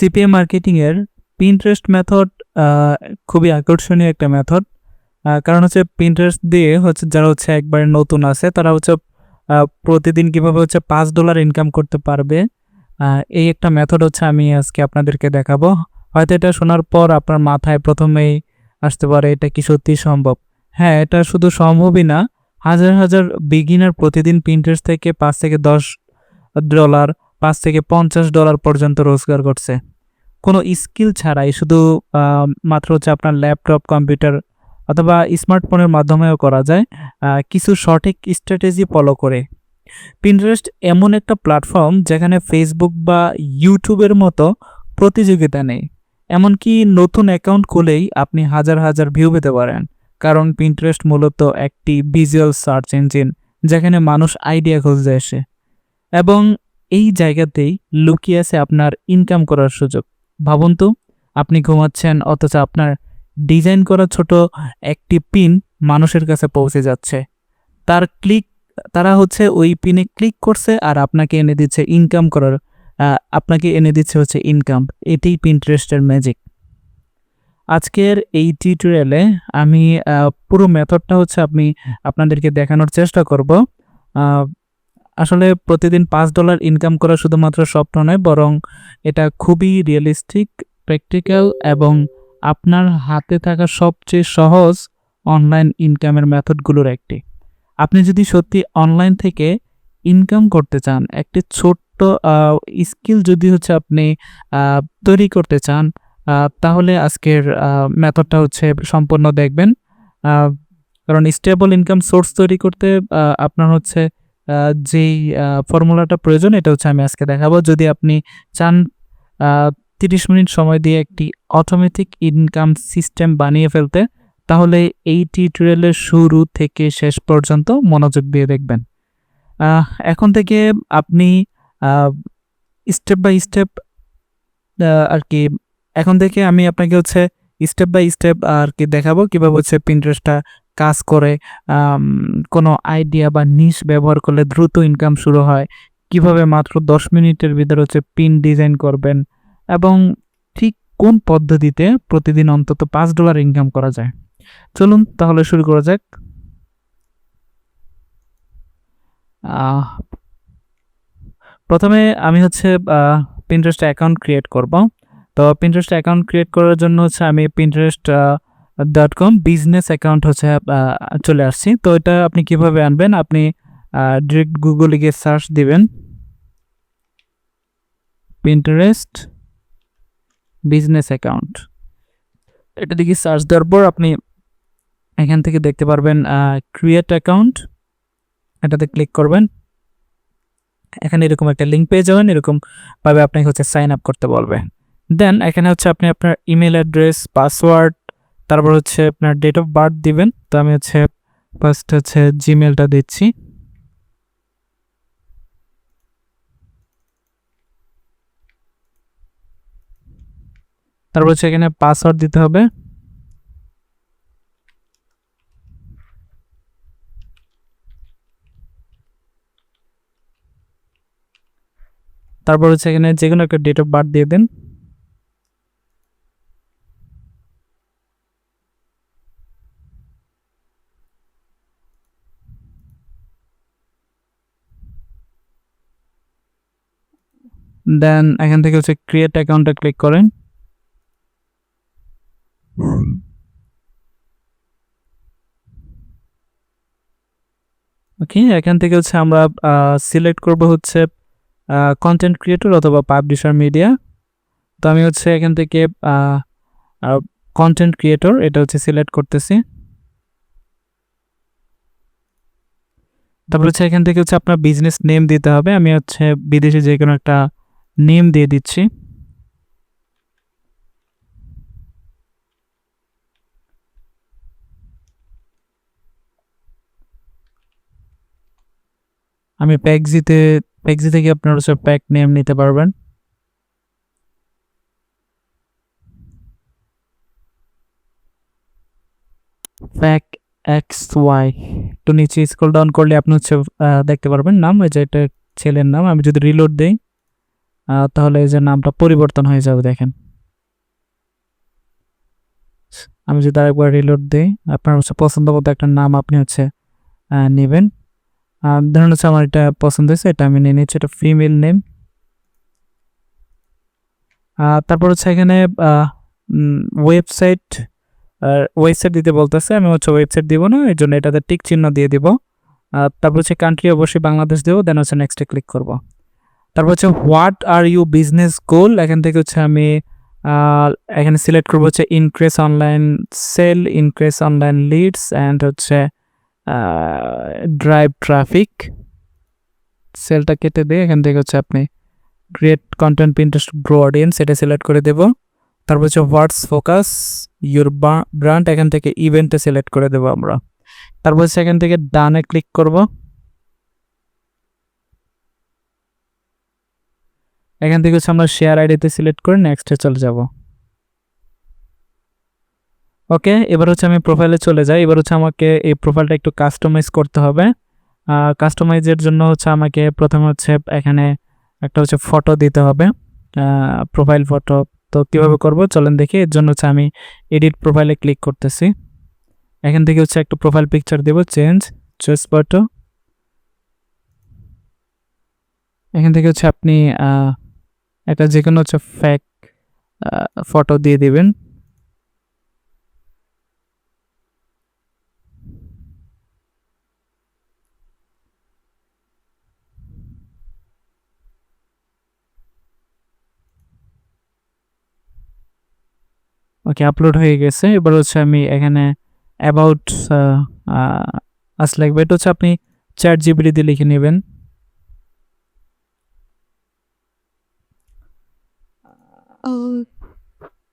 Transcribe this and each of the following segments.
CPA মার্কেটিংয়ের Pinterest method খুবই আকর্ষণীয় একটা মেথড কারণ হচ্ছে পিন্টারেস্ট দিয়ে হচ্ছে যারা হচ্ছে একবারে নতুন আছে, তারা হচ্ছে প্রতিদিন কীভাবে হচ্ছে পাঁচ ডলার ইনকাম করতে পারবে। এই একটা মেথড হচ্ছে আমি আজকে আপনাদেরকে দেখাবো। হয়তো এটা শোনার পর আপনার মাথায় প্রথমেই আসতে পারে এটা কি সত্যি সম্ভব। হ্যাঁ এটা শুধু সম্ভবই না। হাজার হাজার বিগিনার প্রতিদিন পিন্টারেস্ট থেকে পাঁচ থেকে দশ ডলার পাঁচ থেকে পঞ্চাশ ডলার পর্যন্ত রোজগার করছে। কোনো স্কিল ছাড়াই শুধু মাত্র হচ্ছে আপনার ল্যাপটপ, কম্পিউটার অথবা স্মার্টফোনের মাধ্যমেও করা যায় কিছু সঠিক স্ট্র্যাটেজি ফলো করে। পিন্টারেস্ট এমন একটা প্ল্যাটফর্ম যেখানে ফেসবুক বা ইউটিউবের মতো প্রতিযোগিতা নেই, এমনকি নতুন অ্যাকাউন্ট খুলেই আপনি হাজার হাজার ভিউ পেতে পারেন, কারণ পিন্টারেস্ট মূলত একটি ভিজুয়াল সার্চ ইঞ্জিন যেখানে মানুষ আইডিয়া খুঁজতে আসে, এবং এই জায়গাতেই লুকিয়ে আছে আপনার ইনকাম করার সুযোগ। ভাবুন তো, আপনি ঘুমাচ্ছেন, অথচ আপনার ডিজাইন করা ছোট একটি পিন মানুষের কাছে পৌঁছে যাচ্ছে। তার ক্লিক, তারা হচ্ছে ওই পিনে ক্লিক করছে আর আপনাকে এনে দিচ্ছে ইনকাম করার আপনাকে এনে দিচ্ছে হচ্ছে ইনকাম। এটাই পিন্টারেস্টের ম্যাজিক আজকের এই টিউটোরিয়ালে আমি পুরো মেথডটা হচ্ছে আমি আপনাদেরকে দেখানোর চেষ্টা করব। আসলে প্রতিদিন পাঁচ ডলার ইনকাম করা শুধুমাত্র স্বপ্ন নয়, বরং এটা খুবই রিয়েলিস্টিক প্র্যাকটিক্যাল এবং আপনার হাতে থাকা সবচেয়ে সহজ অনলাইন ইনকামের মেথডগুলোর একটি। আপনি যদি সত্যি অনলাইন থেকে ইনকাম করতে চান, একটি ছোট্ট স্কিল যদি হচ্ছে আপনি তৈরি করতে চান তাহলে আজকের মেথডটা হচ্ছে সম্পূর্ণ দেখবেন। কারণ স্টেবল ইনকাম সোর্স তৈরি করতে আপনার হচ্ছে যেই ফর্মুলাটা প্রয়োজন, এটা হচ্ছে আমি আজকে দেখাবো। যদি আপনি চান তিরিশ মিনিট সময় দিয়ে একটি অটোমেটিক ইনকাম সিস্টেম বানিয়ে ফেলতে, তাহলে এই টিউটোরিয়ালের শুরু থেকে শেষ পর্যন্ত মনোযোগ দিয়ে দেখবেন। এখন থেকে আপনি স্টেপ বাই স্টেপ আর কি, এখন থেকে আমি আপনাকে হচ্ছে স্টেপ বাই স্টেপ আর কি দেখাবো, কীভাবে হচ্ছে পিন্টারেস্টটা কাজ করে কোনো আইডিয়া বা নিশ ব্যবহার করলে দ্রুত ইনকাম শুরু হয়। কীভাবে মাত্র দশ মিনিটের ভিতরে হচ্ছে পিন ডিজাইন করবেন এবং ঠিক কোন পদ্ধতিতে প্রতিদিন অন্তত পাঁচ ডলার ইনকাম করা যায়? চলুন তাহলে শুরু করা যাক। প্রথমে আমি হচ্ছে পিন্টারেস্ট অ্যাকাউন্ট ক্রিয়েট করব। তো পিন্টারেস্ট অ্যাকাউন্ট ক্রিয়েট করার জন্য হচ্ছে আমি Pinterest dot com business account হচ্ছে চলে আসছি। তো এটা আপনি কীভাবে আনবেন? আপনি ডিরেক্ট গুগলে গিয়ে সার্চ দিবেন। পিন্টারেস্ট বিজনেস অ্যাকাউন্ট এটা দিকে সার্চ দেওয়ার পর আপনি এখান থেকে দেখতে পারবেন ক্রিয়েট অ্যাকাউন্ট এটাতে ক্লিক করবেন। এখানে এরকম একটা লিঙ্ক পেয়ে যাবেন। এরকমভাবে আপনাকে হচ্ছে সাইন আপ করতে বলবে। দেন এখানে হচ্ছে আপনি আপনার ইমেল অ্যাড্রেস পাসওয়ার্ড তারপর হচ্ছে আপনার ডেট অফ বার্থ দিবেন। তো আমি হচ্ছে ফার্স্ট হচ্ছে জিমেলটা দিচ্ছি। তারপর হচ্ছে এখানে পাসওয়ার্ড দিতে হবে। তারপর হচ্ছে এখানে যে কোনো একটা ডেট অফ বার্থ দিয়ে দেন। দেন এখান থেকে হচ্ছে ক্রিয়েট অ্যাকাউন্টে ক্লিক করেন। ওকে এখান থেকে হচ্ছে আমরা সিলেক্ট করব হচ্ছে কন্টেন্ট ক্রিয়েটর অথবা পাবলিশার মিডিয়া তো আমি হচ্ছে এখান থেকে কন্টেন্ট ক্রিয়েটর এটা হচ্ছে সিলেক্ট করতেছি। তারপর হচ্ছে এখান থেকে হচ্ছে আপনার বিজনেস নেম দিতে হবে। আমি হচ্ছে বিদেশে যে কোনো একটা নেম দিয়ে দিচ্ছি। আমি প্যাকজিতে প্যাকজি থেকে আপনার হচ্ছে প্যাক নেম নিতে পারবেন। প্যাক এক্স ওয়াই একটু নিচে স্ক্রল ডাউন করলে আপনি হচ্ছে দেখতে পারবেন নাম ওই যে এটা ছেলের নাম, আমি যদি রিলোড দেই। তাহলে এই যে নামটা পরিবর্তন হয়ে যাবে, দেখেন। আমি যদি আরেকবার রিলোড দিই, আপনার হচ্ছে পছন্দ মতো একটা নাম আপনি হচ্ছে নেবেন। ধরুন হচ্ছে আমার এটা পছন্দ হয়েছে, এটা আমি নিয়ে নিচ্ছি, এটা ফিমেল নেম তারপর হচ্ছে এখানে ওয়েবসাইট ওয়েবসাইট দিতে বলতেছে, আমি হচ্ছে ওয়েবসাইট দিব না, এই জন্য এটাতে টিক চিহ্ন দিয়ে দিব। তারপর হচ্ছে কান্ট্রি অবশ্যই বাংলাদেশ দেবো দেন হচ্ছে নেক্সটে ক্লিক করব। তারপর হচ্ছে what are you business goal এখান থেকে হচ্ছে আমি এখানে সিলেক্ট করব হচ্ছে increase online sale increase online leads and হচ্ছে ড্রাইভ ট্রাফিক সেলটা কেটে দিয়ে এখান থেকে হচ্ছে আপনি create content interest grow audience এটা সিলেক্ট করে দেব। তারপর হচ্ছে হোয়াটস ফোকাস ইউর ব্র্যান্ড এখান থেকে ইভেন্টে সিলেক্ট করে দেবো আমরা। তারপর হচ্ছে, এখান থেকে ডানে ক্লিক করব। এখান থেকে হচ্ছে আমরা শেয়ার আইডিতে সিলেক্ট করে নেক্সটে চলে যাব। ওকে এবার হচ্ছে আমি প্রোফাইলে চলে যাই। এবার হচ্ছে আমাকে এই প্রোফাইলটা একটু কাস্টমাইজ করতে হবে। কাস্টমাইজের জন্য হচ্ছে আমাকে প্রথমে হচ্ছে এখানে একটা হচ্ছে ফটো দিতে হবে। প্রোফাইল ফটো তো কীভাবে করব? চলেন দেখি। এর জন্য হচ্ছে আমি এডিট প্রোফাইলে ক্লিক করতেছি। এখান থেকে হচ্ছে একটা প্রোফাইল পিকচার দেব। চেঞ্জ চয়েস ফটো এখান থেকে হচ্ছে আপনি একটা যে কোনো হচ্ছে ফ্যাক ফটো দিয়ে দিবেন। ওকে আপলোড হয়ে গেছে। এবার হচ্ছে আমি এখানে অ্যাবাউট আস লাগবে। এটা হচ্ছে আপনি চ্যাট জিবিটি দিয়ে লিখে নেবেন।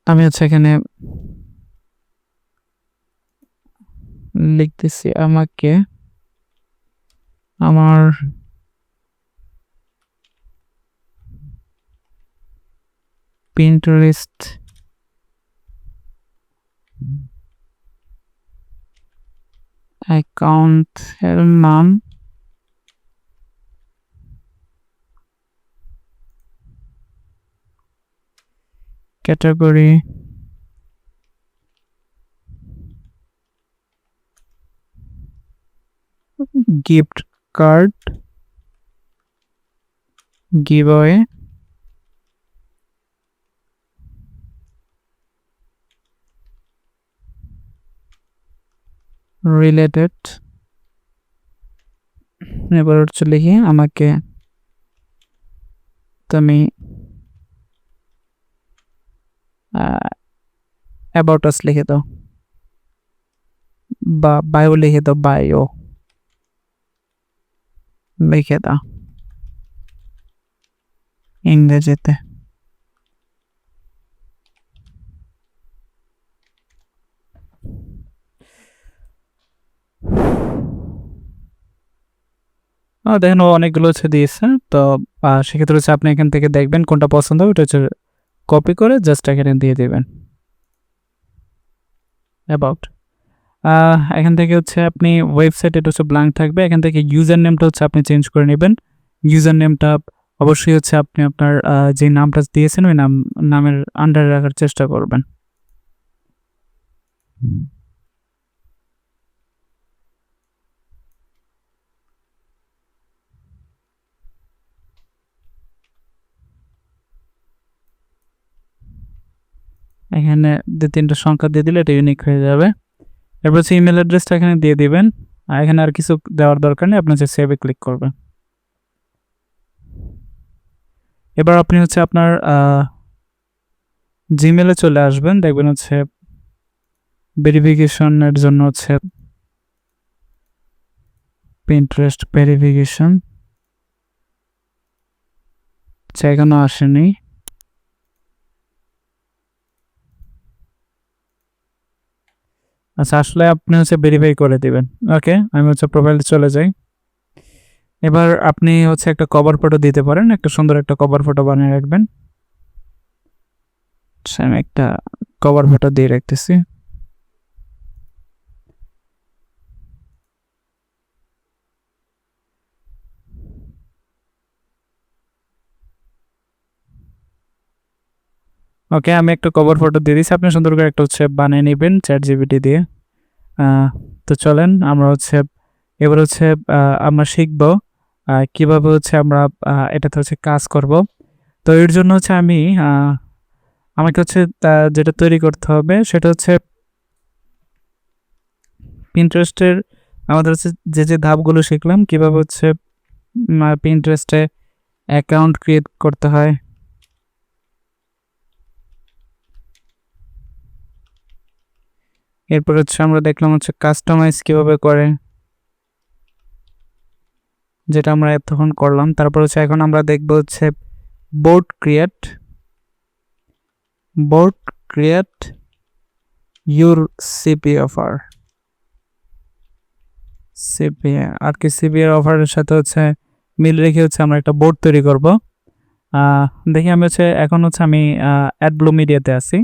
আমি হচ্ছে এখানে লিখতেছি আমাকে আমার পিন্টারেস্ট অ্যাকাউন্টের নাম category gift card giveaway related এবার হচ্ছে লিখি আমাকে তুমি অ্যাবাউট আস লিখে দাও বা বায়ো লিখে দাও বায়ো লিখে দাও ইংরেজিতে দেখেন অনেকগুলো হচ্ছে দিয়েছে, তো সেক্ষেত্রে হচ্ছে আপনি এখান থেকে দেখবেন কোনটা পছন্দ ওটা হচ্ছে কপি করে জাস্ট এখানে দিয়ে দেবেন। অ্যাবাউট এখান থেকে হচ্ছে আপনি ওয়েবসাইট হচ্ছে ব্লাঙ্ক থাকবে। এখান থেকে ইউজার নেমটা হচ্ছে আপনি চেঞ্জ করে নেবেন। ইউজার নেমটা অবশ্যই হচ্ছে আপনি আপনার যে নামটা দিয়েছেন ওই নাম, নামের আন্ডারে রাখার চেষ্টা করবেন। এখানে দু তিনটা সংখ্যা দিয়ে দিলে এটা ইউনিক হয়ে যাবে। এরপর হচ্ছে ইমেল অ্যাড্রেসটা এখানে দিয়ে দিবেন। আর এখানে আর কিছু দেওয়ার দরকার নেই, আপনি হচ্ছে সেভে ক্লিক করবেন। এবার আপনি হচ্ছে আপনার জিমেলে চলে আসবেন, দেখবেন হচ্ছে ভেরিফিকেশনের জন্য হচ্ছে পিন্টারেস্ট ভেরিফিকেশন এখনও আসেনি। আচ্ছা আসলে আপনি হচ্ছে ভেরিফাই করে দিবেন। ওকে আমি হচ্ছে প্রোফাইলে চলে যাই। এবার আপনি হচ্ছে একটা কভার ফটো দিতে পারেন একটা সুন্দর একটা কভার ফটো বানিয়ে রাখবেন। আচ্ছা, আমি একটা কভার ফটো দিয়ে রাখতেছি। ওকে আমি একটা কভার ফটো দিয়ে দিচ্ছি আপনি সুন্দর করে একটা হচ্ছে বানিয়ে নেবেন চ্যাট জিবিটি দিয়ে তো চলেন, আমরা হচ্ছে, এবার হচ্ছে আমরা শিখব কীভাবে হচ্ছে আমরা এটাতে হচ্ছে কাজ করব। তো এর জন্য হচ্ছে আমি আমাকে হচ্ছে যেটা তৈরি করতে হবে সেটা হচ্ছে পিন্টারেস্টের আমাদের হচ্ছে যে যে ধাপগুলো শিখলাম, কীভাবে হচ্ছে পিন্টারেস্টে অ্যাকাউন্ট ক্রিয়েট করতে হয়। এরপর হচ্ছে আমরা দেখলাম হচ্ছে কাস্টমাইজ কীভাবে করে, যেটা আমরা এতক্ষণ করলাম। তারপর হচ্ছে এখন আমরা দেখব হচ্ছে board create board create your CP offer CP আর কি সিপি অফারের সাথে হচ্ছে মিল রেখে হচ্ছে আমরা একটা বোর্ড তৈরি করব। দেখি আমি হচ্ছে এখন হচ্ছে আমি অ্যাডব্লু মিডিয়াতে আছি।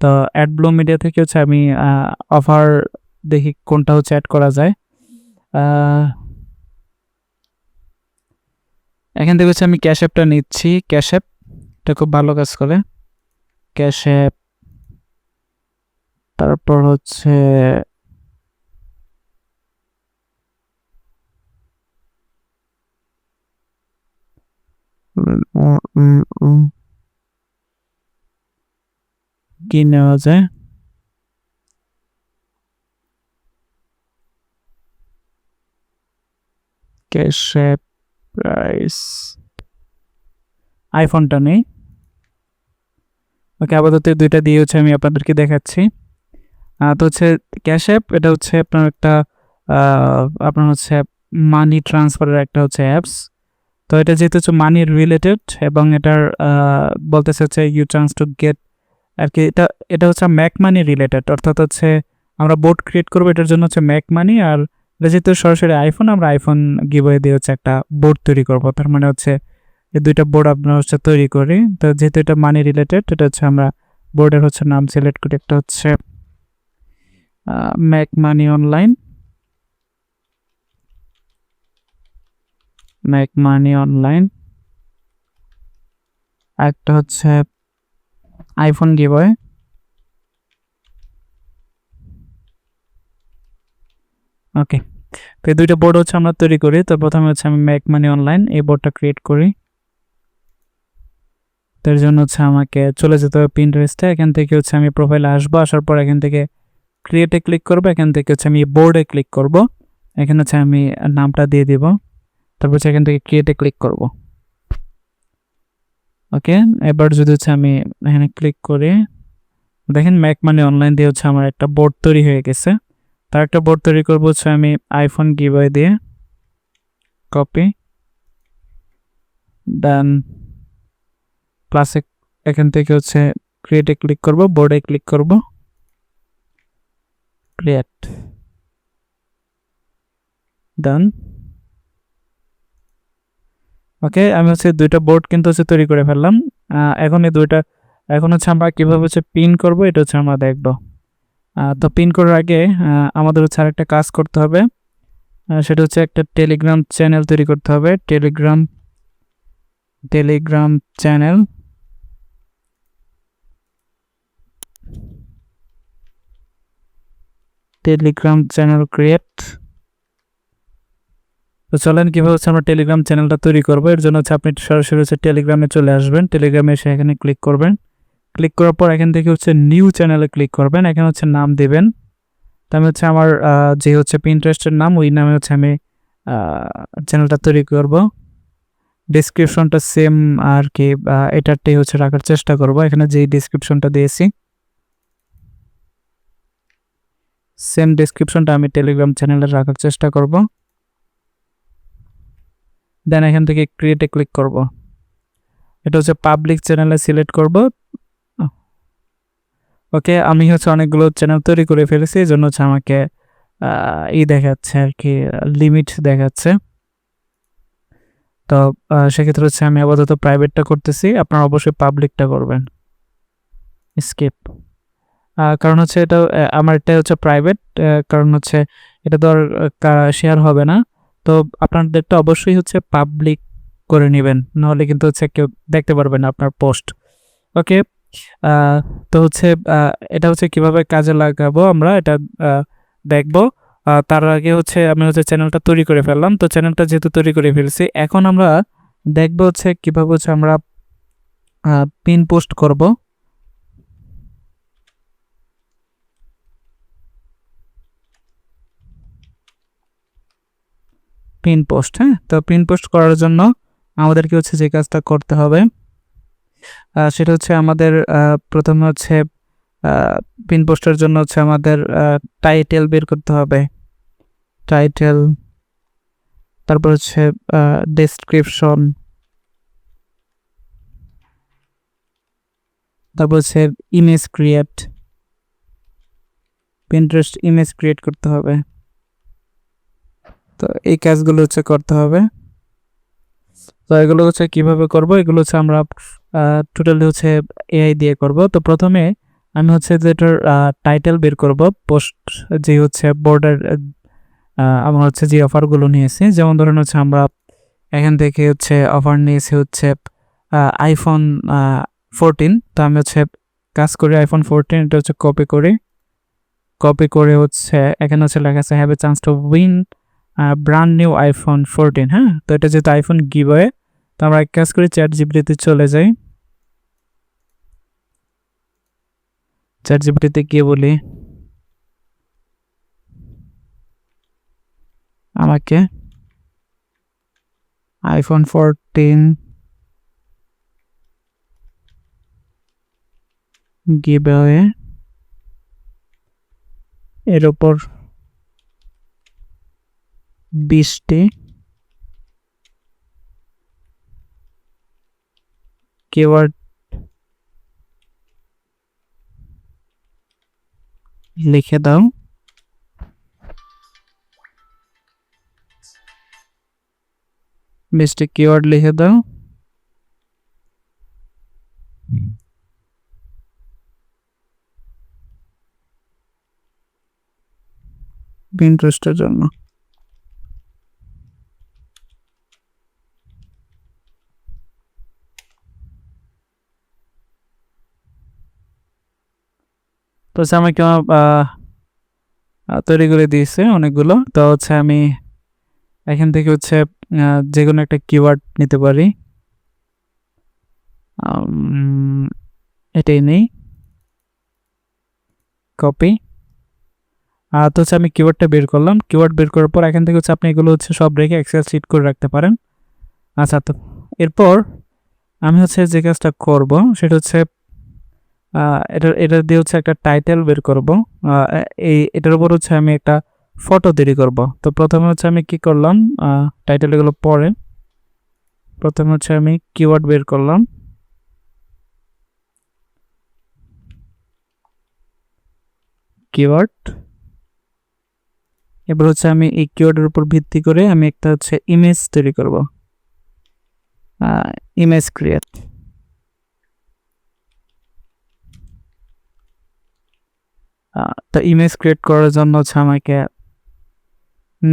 তো অ্যাডব্লু মিডিয়া থেকে হচ্ছে আমি অফার দেখি কোনটা হচ্ছে অ্যাড করা যায়। এখান থেকে হচ্ছে আমি ক্যাশ অ্যাপটা নিচ্ছি। ক্যাশ অ্যাপ এটা খুব ভালো কাজ করে। ক্যাশ অ্যাপ তারপর হচ্ছে কি নেওয়া যায়? Cash prize. আইফোনটা নেই। ওকে, আপাতত দুইটা দিয়ে হচ্ছে আমি আপনাদেরকে দেখাচ্ছি। তো হচ্ছে ক্যাশ অ্যাপ এটা হচ্ছে আপনার একটা আপনার হচ্ছে মানি ট্রান্সফারের একটা হচ্ছে অ্যাপস তো এটা যেহেতু হচ্ছে মানি রিলেটেড এবং এটার বলতেছে হচ্ছে ইউ চান্স টু গেট আর কি, এটা এটা হচ্ছে ম্যাক মানি রিলেটেড অর্থাৎ হচ্ছে আমরা বোর্ড ক্রিয়েট করব, এটার জন্য হচ্ছে ম্যাক মানি আর এটা যেহেতু সরাসরি আইফোন আমরা আইফোন গিভওয়ে দিয়ে হচ্ছে একটা বোর্ড তৈরি করব। তার মানে হচ্ছে এই দুইটা বোর্ড আমরা হচ্ছে তৈরি করি। তো যেহেতু এটা মানি রিলেটেড এটা হচ্ছে আমরা বোর্ডের হচ্ছে নাম সিলেক্ট করি। একটা হচ্ছে make money online make money online একটা হচ্ছে আইফোন গিভওয়ে ওকে তো এই দুইটা বোর্ড হচ্ছে আমরা তৈরি করি। তো প্রথমে হচ্ছে আমি ম্যাক মানি অনলাইন এই বোর্ডটা ক্রিয়েট করি। তার জন্য হচ্ছে আমাকে চলে যেতে হবে পিন্টারেস্টে এখান থেকে হচ্ছে আমি প্রোফাইলে আসব। আসার পর এখান থেকে ক্রিয়েটে ক্লিক করব। এখান থেকে হচ্ছে আমি বোর্ডে ক্লিক করব। এখানে হচ্ছে আমি নামটা দিয়ে দিব। তারপর হচ্ছে এখান থেকে ক্রিয়েটে ক্লিক করব। ওকে? এবার যদি হচ্ছে আমি এখানে ক্লিক করি, দেখেন ম্যাক মানে অনলাইন দিয়ে হচ্ছে আমার একটা বোর্ড তৈরি হয়ে গেছে। তার একটা বোর্ড তৈরি করব হচ্ছে আমি আইফোন গিভওয়ে দিয়ে। কপি দেন প্লাসে এখান থেকে হচ্ছে ক্রিয়েটে ক্লিক করব বোর্ডে ক্লিক করব। ক্রিয়েট ডান ওকে আমি হচ্ছে দুইটা বোর্ড কিন্তু হচ্ছে তৈরি করে ফেললাম। এখন এই দুইটা, এখন হচ্ছে আমরা কীভাবে হচ্ছে পিন করব এটা হচ্ছে আমরা দেখব। তো পিন করার আগে আমাদের হচ্ছে আরেকটা কাজ করতে হবে। সেটা হচ্ছে একটা টেলিগ্রাম চ্যানেল তৈরি করতে হবে। Telegram Telegram channel Telegram channel create তো চলেন কীভাবে হচ্ছে আমরা টেলিগ্রাম চ্যানেলটা তৈরি করব? এর জন্য হচ্ছে আপনি সরাসরি হচ্ছে টেলিগ্রামে চলে আসবেন। টেলিগ্রামে এসে এখানে ক্লিক করবেন। ক্লিক করার পর এখান থেকে হচ্ছে নিউ চ্যানেলে ক্লিক করবেন। এখানে হচ্ছে নাম দেবেন। তো আমি হচ্ছে আমার যে হচ্ছে পিন্টারেস্টের নাম, ওই নামে হচ্ছে আমি চ্যানেলটা তৈরি করব। ডিসক্রিপশনটা সেম আর কি এটারটাই হচ্ছে রাখার চেষ্টা করব। এখানে যেই ডিসক্রিপশনটা দিয়েছি সেম ডিসক্রিপশনটা আমি টেলিগ্রাম চ্যানেলে রাখার চেষ্টা করব। দেন এখান থেকে ক্রিয়েটে ক্লিক করব। এটা হচ্ছে পাবলিক চ্যানেলে সিলেক্ট করব। ওকে আমি হচ্ছে অনেকগুলো চ্যানেল তৈরি করে ফেলেছি, এই জন্য হচ্ছে আমাকে ই দেখাচ্ছে আর কি লিমিট দেখাচ্ছে। তো সেক্ষেত্রে হচ্ছে আমি আপাতত প্রাইভেটটা করতেছি, আপনারা অবশ্যই পাবলিকটা করবেন। স্কিপ কারণ হচ্ছে এটা আমার এটা হচ্ছে প্রাইভেট কারণ হচ্ছে এটা তো আর শেয়ার হবে না। তো আপনাদেরটা অবশ্যই হচ্ছে পাবলিক করে নেবেন, নাহলে কিন্তু হচ্ছে কেউ দেখতে পারবে না আপনার পোস্ট ওকে তো হচ্ছে এটা হচ্ছে কীভাবে কাজে লাগাবো আমরা, এটা দেখব। তার আগে হচ্ছে আমি হচ্ছে চ্যানেলটা তৈরি করে ফেললাম, তো চ্যানেলটা যেহেতু তৈরি করে ফেলছি, এখন আমরা দেখব হচ্ছে কীভাবে হচ্ছে আমরা পিন পোস্ট করব। পিন পোস্ট হ্যাঁ? তো পিন পোস্ট করার জন্য আমাদেরকে হচ্ছে যে কাজটা করতে হবে। সেটা হচ্ছে আমাদের প্রথমে হচ্ছে পিন পোস্টের জন্য হচ্ছে আমাদের টাইটেল বের করতে হবে। টাইটেল তারপর হচ্ছে ডেসক্রিপশন তারপর হচ্ছে image create Pinterest image create করতে হবে। তো এই কাজগুলো হচ্ছে করতে হবে। তো এগুলো হচ্ছে কীভাবে করব? এগুলো হচ্ছে আমরা টোটালি হচ্ছে এআই দিয়ে করব। তো প্রথমে আমি হচ্ছে যেটার টাইটেল বের করব। পোস্ট যে হচ্ছে বোর্ডের আমরা হচ্ছে যে অফারগুলো নিয়েছি। যেমন ধরুন হচ্ছে আমরা এখান থেকে হচ্ছে অফার নিয়েছি হচ্ছে আইফোন ফোরটিন তো আমি হচ্ছে কাজ করি আইফোন ফোরটিন এটা হচ্ছে কপি করি। কপি করে হচ্ছে, এখানে হচ্ছে লেখা আছে have a chance to win brand new iPhone fourteen হ্যাঁ? তো এটা যেহেতু আইফোন গিভওয়ে তো আমরা এক কাজ করি চ্যাট জিবিটিতে চলে যাই। চ্যাট জিবিটিতে গিয়ে বলি, আমাকে আইফোন ফোরটিন গিভওয়ে এর ওপর বিশটি কিওয়ার্ড লিখে দাও বিশটি কিওয়ার্ড লিখে দাও পিন্টারেস্টের জন্য তো হচ্ছে আমাকে তৈরি করে দিয়েছে অনেকগুলো। তো হচ্ছে আমি এখান থেকে হচ্ছে যে কোনো একটা কিওয়ার্ড নিতে পারি। এটাই নেই। কপি আর তো হচ্ছে আমি কিওয়ার্ডটা বের করলাম। কিওয়ার্ড বের করার পর এখান থেকে হচ্ছে আপনি এগুলো হচ্ছে সব রেখে এক্সেল সিট করে রাখতে পারেন। আচ্ছা তো এরপর আমি হচ্ছে যে কাজটা করব, সেটা হচ্ছে এটা এটা দিয়ে হচ্ছে একটা টাইটেল বের করব। এই, এটার উপর হচ্ছে আমি একটা ফটো তৈরি করব। তো প্রথমে হচ্ছে আমি কি করলাম? টাইটেল এগুলো পরে প্রথমে হচ্ছে আমি কিওয়ার্ড বের করলাম। কিওয়ার্ড এবার হচ্ছে আমি এই কিওয়ার্ডের উপর ভিত্তি করে আমি একটা হচ্ছে ইমেজ তৈরি করব। ইমেজ ক্রিয়েট তো ইমেজ ক্রিয়েট করার জন্য হচ্ছে আমাকে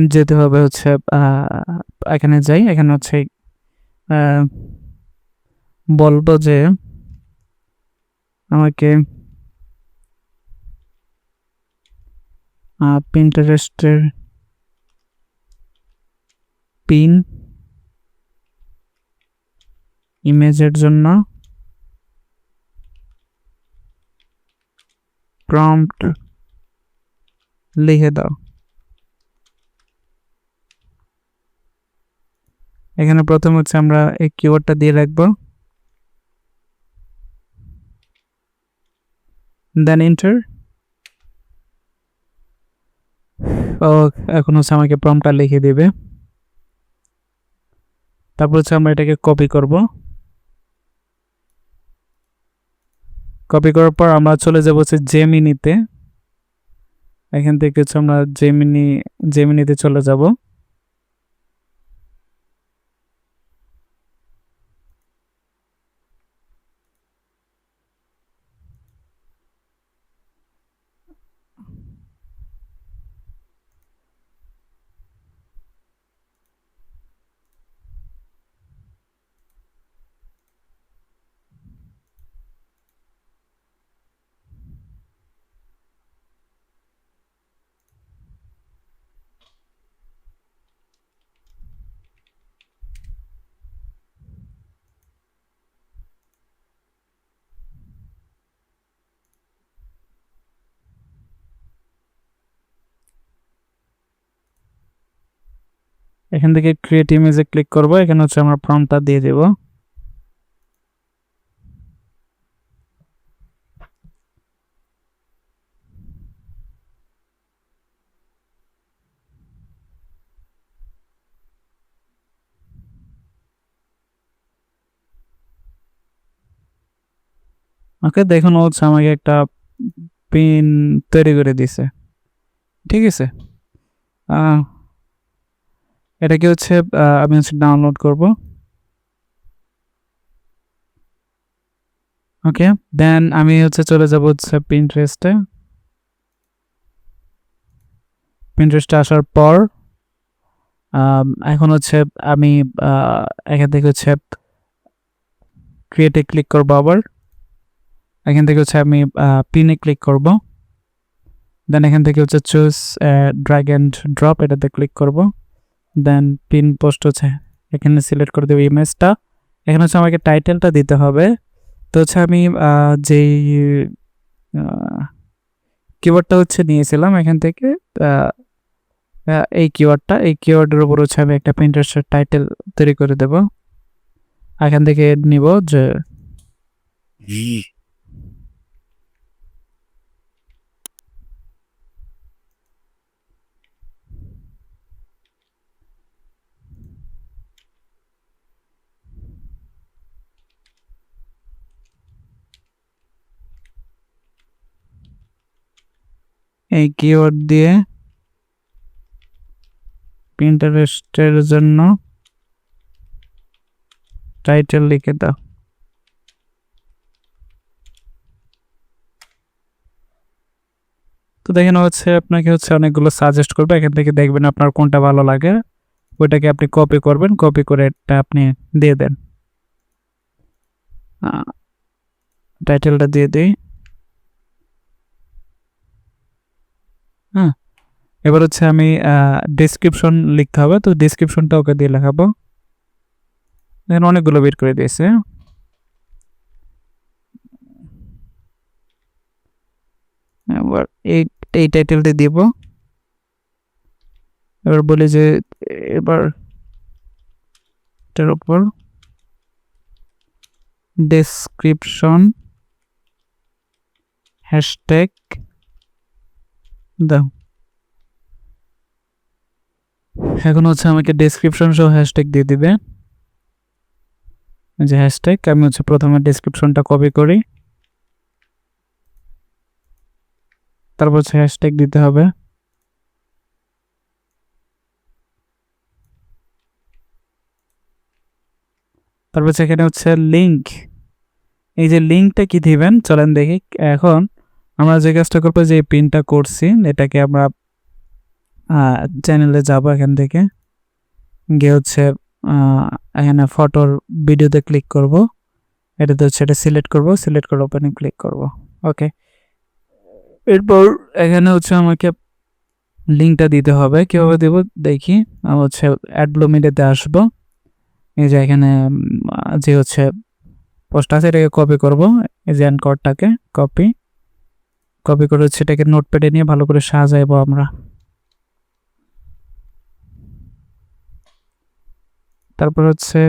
যেতে হবে হচ্ছে এখানে যাই। এখানে হচ্ছে বলব যে আমাকে পিন্টারেস্টের পিন ইমেজের জন্য প্রম্পট লিখে দাও। এখানে প্রথম হচ্ছে আমরা এই কিওয়ার্ডটা দিয়ে রাখব। দেন এন্টার ও, এখন হচ্ছে আমাকে প্রমটা লিখে দেবে। তারপর হচ্ছে আমরা এটাকে কপি করব। কপি করার পর আমরা চলে যাব হচ্ছে জেমিনিতে এখান থেকে হচ্ছে আমরা জেমিনি জেমিনিতে চলে যাব। এখান থেকে ক্রিয়েট ইমেজে ক্লিক করব, এখানে হচ্ছে আমরা ফর্মটা দিয়ে দেব। ওকে, দেখুন হচ্ছে আমাকে একটা পিন তৈরি করে দিছে। ঠিক আছে? এটাকে হচ্ছে আমি হচ্ছে ডাউনলোড করব। ওকে দেন আমি হচ্ছে চলে যাব হচ্ছে পিন্টারেস্টে পিন্টারেস্টে আসার পর এখন হচ্ছে আমি এখান থেকে হচ্ছে ক্রিয়েটে ক্লিক করব আবার। এখান থেকে হচ্ছে আমি পিনে ক্লিক করব। দেন এখান থেকে হচ্ছে চুজ ড্র্যাগ অ্যান্ড ড্রপ এটাতে ক্লিক করব। দেন পিন পোস্ট হচ্ছে, এখানে সিলেক্ট করে দেবো ইমেজটা এখানে হচ্ছে আমাকে টাইটেলটা দিতে হবে। তো হচ্ছে আমি যেই কিওয়ার্ডটা হচ্ছে নিয়েছিলাম এখান থেকে এই কিওয়ার্ডটা এই কিওয়ার্ডের উপর হচ্ছে আমি একটা প্রিন্টারেস্টের টাইটেল তৈরি করে দেব। এখান থেকে নিব যে এই কিওয়ার্ড দিয়ে প্রিন্টারেস্টের জন্য টাইটেল লিখে দাও। তো দেখেন হচ্ছে আপনাকে হচ্ছে অনেকগুলো সাজেস্ট করবে, এখান থেকে দেখবেন আপনার কোনটা ভালো লাগে, ওইটাকে আপনি কপি করবেন কপি করে এটা আপনি দিয়ে দেন। টাইটেলটা দিয়ে দিই। হ্যাঁ এবার হচ্ছে আমি ডিসক্রিপশন লিখতে হবে, তো ডিসক্রিপশনটা ওকে দিয়ে লেখাবো। দেখেন অনেকগুলো বের করে দিয়েছে। এবার এই এই টাইটেলটা দিব। এবার বলি যে, এবার এটার উপর ডেসক্রিপশন হ্যাশট্যাগ দাও। এখন হচ্ছে আমাকে ডেসক্রিপশন সহ হ্যাশট্যাগ দিয়ে দিবে। যে হ্যাশট্যাগ আমি হচ্ছে প্রথমে ডেসক্রিপশনটা কপি করি। তারপর হচ্ছে হ্যাশট্যাগ দিতে হবে। তারপর হচ্ছে এখানে হচ্ছে লিঙ্ক এই যে লিঙ্কটা কি দিবেন? চলেন দেখি। এখন আমরা যে কাজটা করব, যে পিনটা করছি, এটাকে আমরা চ্যানেলে যাব এখান থেকে। গিয়ে হচ্ছে এখানে ফটোর ভিডিওতে ক্লিক করব। এটাতে হচ্ছে এটা সিলেক্ট করব সিলেক্ট করে ওপেনে ক্লিক করব। ওকে এরপর এখানে হচ্ছে আমাকে লিঙ্কটা দিতে হবে। কীভাবে দেবো? দেখি। আমি হচ্ছে অ্যাডব্লোমিডেতে আসব। এই যে এখানে যে হচ্ছে পোস্ট আছে, এটাকে কপি করব। এই যে কোডটাকে কপি কপি করে সেটাকে নোটপ্যাডে নিয়ে ভালো করে সাজাইবো আমরা। তারপর হচ্ছে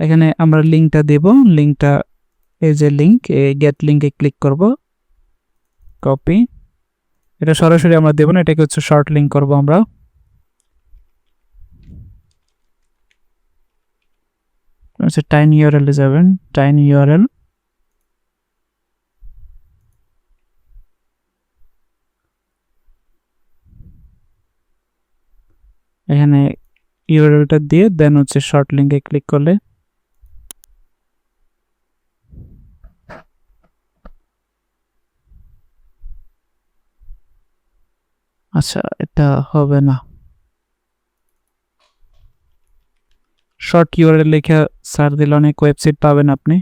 এখানে আমরা লিঙ্কটা দেব। লিঙ্কটা এই যে লিঙ্ক এই গেট লিঙ্কে ক্লিক করব। কপি এটা সরাসরি আমরা দেব না, এটাকে হচ্ছে শর্ট লিঙ্ক করব আমরা। হচ্ছে টাইন ইউআরএল এ যাবেন। টাইন ইউআরএল এখানে ইউআরএলটা দিয়ে দেন হচ্ছে শর্ট লিঙ্কে ক্লিক করলে। আচ্ছা এটা হবে না। শর্ট ইউআরএল লেখা সার্চ দিলে অনেক ওয়েবসাইট পাবেন আপনি।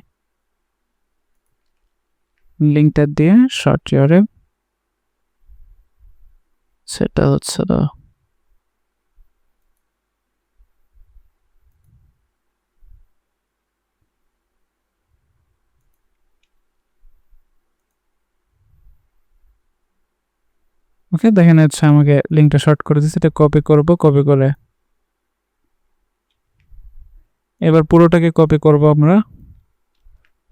লিঙ্কটা দিয়ে শর্ট ইউআরএল সেটা হচ্ছে ওকে, দেখেন হচ্ছে আমাকে লিঙ্কটা শর্ট করে দিচ্ছে এটা কপি করব কপি করে। এবার পুরোটাকে কপি করব আমরা।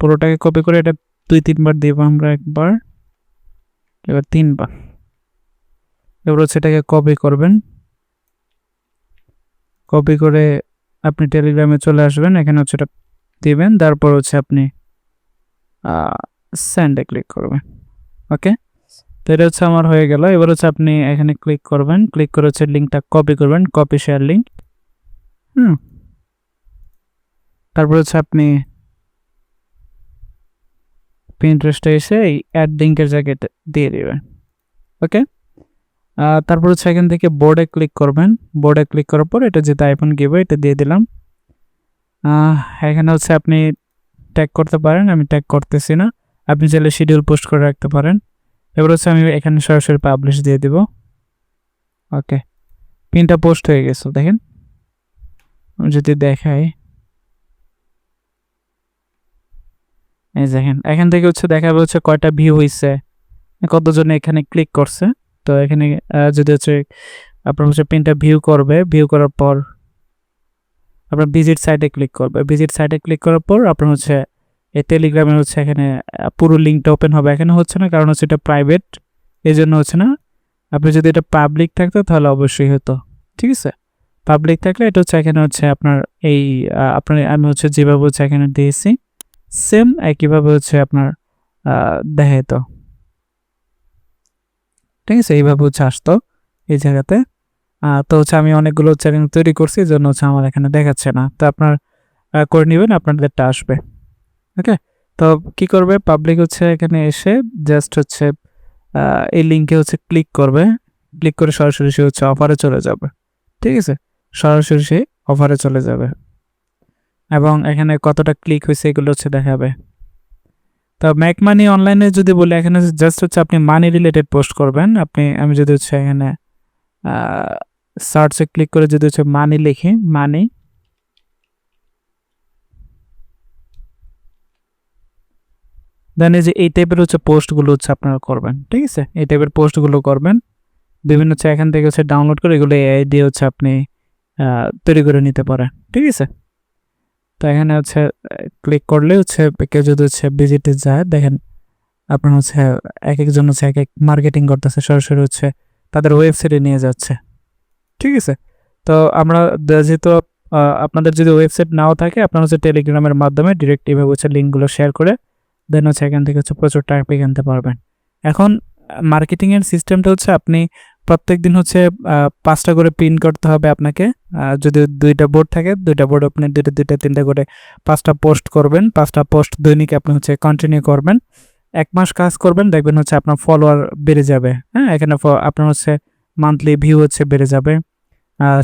পুরোটাকে কপি করে এটা দুই, তিনবার দিব আমরা একবার। এবার তিনবার। এবার এটাকে কপি করবেন। কপি করে আপনি টেলিগ্রামে চলে আসবেন, এখানে হচ্ছে এটা দিবেন, তারপর হচ্ছে আপনি স্যান্ডে ক্লিক করবেন। ওকে? এটা হচ্ছে আমার হয়ে গেল। এবার হচ্ছে আপনি এখানে ক্লিক করবেন। ক্লিক করে হচ্ছে লিঙ্কটা কপি করবেন। Copy share link hmm. তারপর হচ্ছে আপনি পিন্টারেস্টে এসে এই অ্যাড লিঙ্কের জায়গাটা দিয়ে দেবেন। ওকে? তারপর হচ্ছে এখান থেকে বোর্ডে ক্লিক করবেন। বোর্ডে ক্লিক করার পর এটা যেটা আইফোন গিভ এটা দিয়ে দিলাম। এখানে হচ্ছে আপনি ট্যাগ করতে পারেন। আমি ট্যাগ করতেছি না। আপনি চাইলে শিডিউল পোস্ট করে রাখতে পারেন। এবার হচ্ছে আমি এখানে সরাসরি পাবলিশ দিয়ে দিব। ওকে পিনটা পোস্ট হয়ে গেছে, দেখেন। যদি দেখাই। এই দেখেন, এখান থেকে হচ্ছে দেখাবে হচ্ছে কয়টা ভিউ হয়েছে কতজন এখানে ক্লিক করছে। তো এখানে যদি হচ্ছে আপনার হচ্ছে পিনটা ভিউ করবে ভিউ করার পর আপনার ভিজিট সাইটে ক্লিক করবে। ভিজিট সাইটে ক্লিক করার পর আপনার হচ্ছে এই টেলিগ্রামের হচ্ছে এখানে পুরো লিঙ্কটা ওপেন হবে। এখানে হচ্ছে না কারণ হচ্ছে এটা প্রাইভেট এই জন্য হচ্ছে না। আপনি যদি এটা পাবলিক থাকতো তাহলে অবশ্যই হতো। ঠিক আছে? পাবলিক থাকলে এটা হচ্ছে এখানে হচ্ছে আপনার এই আপনার আমি হচ্ছে যেভাবে হচ্ছে এখানে দিয়েছি সেম একইভাবে হচ্ছে আপনার আহ, দেখাইতো। ঠিক আছে? এইভাবে হচ্ছে আসতো এই জায়গাতে। তো হচ্ছে আমি অনেকগুলো চ্যানেল তৈরি করছি এই জন্য হচ্ছে আমার এখানে দেখাচ্ছে না। তো আপনার করে নেবেন আপনাদেরটা আসবে। ওকে তো কি করবে? পাবলিক হচ্ছে এখানে এসে জাস্ট হচ্ছে এই লিঙ্কে হচ্ছে ক্লিক করবে। ক্লিক করে সরাসরি সে হচ্ছে অফারে চলে যাবে। ঠিক আছে? সরাসরি সে অফারে চলে যাবে। এবং এখানে কতটা ক্লিক হয়েছে এগুলো হচ্ছে দেখাবে। তো ম্যাক মানি অনলাইনে যদি বলি, এখানে জাস্ট হচ্ছে আপনি মানি রিলেটেড পোস্ট করবেন। আপনি, আমি যদি হচ্ছে এখানে সার্চে ক্লিক করে যদি হচ্ছে মানি লিখি মানি দেন এই যে এই টাইপের হচ্ছে পোস্টগুলো হচ্ছে আপনারা করবেন, ঠিক আছে? এই টাইপের পোস্টগুলো করবেন। বিভিন্ন হচ্ছে এখান থেকে হচ্ছে ডাউনলোড করে এগুলো এআই দিয়ে হচ্ছে আপনি তৈরি করে নিতে পারেন, ঠিক আছে? তো এখানে হচ্ছে ক্লিক করলে হচ্ছে কেউ যদি হচ্ছে ভিজিটে যায়, দেখেন আপনার হচ্ছে এক একজন হচ্ছে এক এক মার্কেটিং করতেছে, সরাসরি হচ্ছে তাদের ওয়েবসাইটে নিয়ে যাচ্ছে, ঠিক আছে? তো আমরা যেহেতু আপনাদের যদি ওয়েবসাইট নাও থাকে, আপনারা হচ্ছে টেলিগ্রামের মাধ্যমে ডিরেক্ট এভাবে হচ্ছে লিঙ্কগুলো শেয়ার করে দেন হচ্ছে এখান থেকে হচ্ছে প্রচুর ট্রাফিক আনতে পারবেন। এখন, মার্কেটিংয়ের সিস্টেমটা হচ্ছে আপনি প্রত্যেক দিন হচ্ছে পাঁচটা করে প্রিন্ট করতে হবে আপনাকে। যদি দুইটা বোর্ড থাকে, দুইটা বোর্ড আপনি দুইটা দুইটা, তিনটা করে পাঁচটা পোস্ট করবেন। পাঁচটা পোস্ট দৈনিক আপনি হচ্ছে কন্টিনিউ করবেন। এক মাস কাজ করবেন, দেখবেন হচ্ছে আপনার ফলোয়ার বেড়ে যাবে। হ্যাঁ এখানে আপনার হচ্ছে মান্থলি ভিউ হচ্ছে বেড়ে যাবে।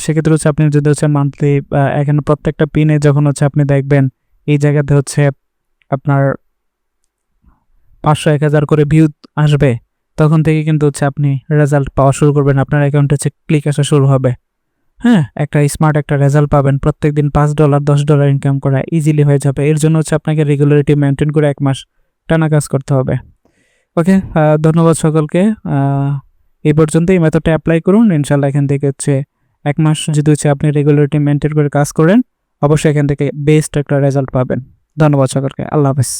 সেক্ষেত্রে হচ্ছে আপনি যদি হচ্ছে মান্থলি এখানে প্রত্যেকটা পিনে যখন হচ্ছে আপনি দেখবেন, এই জায়গাতে হচ্ছে আপনার পাঁচশো, এক হাজার করে ভিউ আসবে, তখন থেকে কিন্তু হচ্ছে আপনি রেজাল্ট পাওয়া শুরু করবেন, আপনার অ্যাকাউন্টে হচ্ছে ক্লিক আসা শুরু হবে। হ্যাঁ একটা স্মার্ট একটা রেজাল্ট পাবেন প্রত্যেক দিন পাঁচ ডলার দশ ডলার ইনকাম করা ইজিলি হয়ে যাবে। এর জন্য হচ্ছে আপনাকে রেগুলারিটি মেনটেন করে এক মাস টানা কাজ করতে হবে। ওকে ধন্যবাদ সকলকে। এই পর্যন্ত এই মেথডটা অ্যাপ্লাই করুন ইনশাল্লাহ এখান থেকে হচ্ছে এক মাস যদি হচ্ছে আপনি রেগুলারিটি মেনটেন করে কাজ করেন, অবশ্যই এখান থেকে বেস্ট একটা রেজাল্ট পাবেন। ধন্যবাদ সকলকে, আল্লাহ হাফেজ।